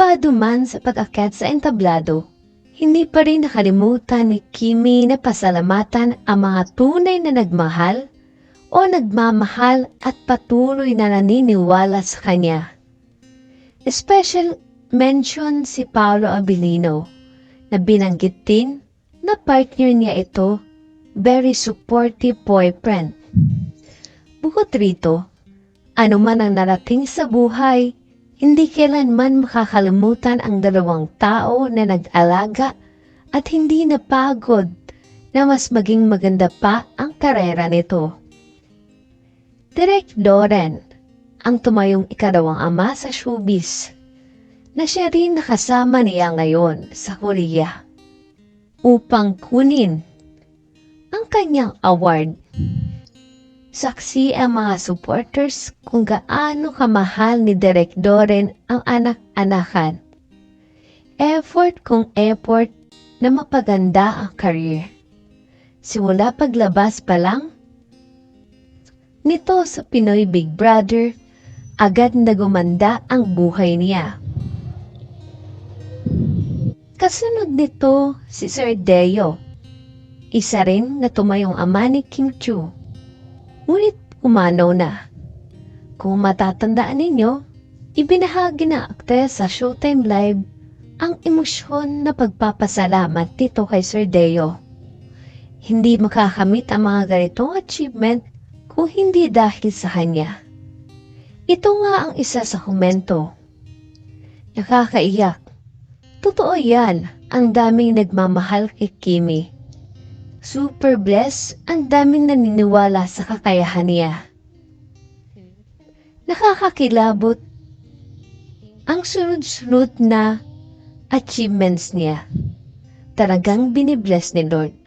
Kabado man sa pag-akyat sa entablado, hindi pa rin nakalimutan ni Kimi na pasalamatan ang mga tunay na nagmahal o nagmamahal at patuloy na naniniwala sa kanya. Special mention si Paolo Abilino na binanggit din na partner niya ito, very supportive boyfriend. Bukod rito, ano man ang narating sa buhay, hindi kailanman makakalimutan ang dalawang tao na nag-alaga at hindi napagod na mas maging maganda pa ang karera nito. Direk Doren, ang tumayong ikadawang ama sa showbiz, na siya rin nakasama niya ngayon sa Korea upang kunin ang kanyang award. Saksi ang mga supporters kung gaano kamahal ni Derek Doren ang anak-anakan. Effort kung effort na mapaganda ang career. Simula paglabas pa lang, nito sa Pinoy Big Brother, agad na gumanda ang buhay niya. Kasunod nito si Sir Deo, isa rin na tumayong ama ni Kim Chu. Ngunit umanaw na. Kung matatandaan ninyo, ibinahagi na aktres sa Showtime Live ang emosyon na pagpapasalamat dito kay Sir Deo. Hindi makakamit ang mga ganitong achievement kung hindi dahil sa kanya. Ito nga ang isa sa komento. Nakakaiyak. Totoo yan, ang daming nagmamahal kay Kimi. Super blessed, ang daming naniniwala sa kakayahan niya. Nakakakilabot ang sunod-sunod na achievements niya. Talagang binibless ni Lord.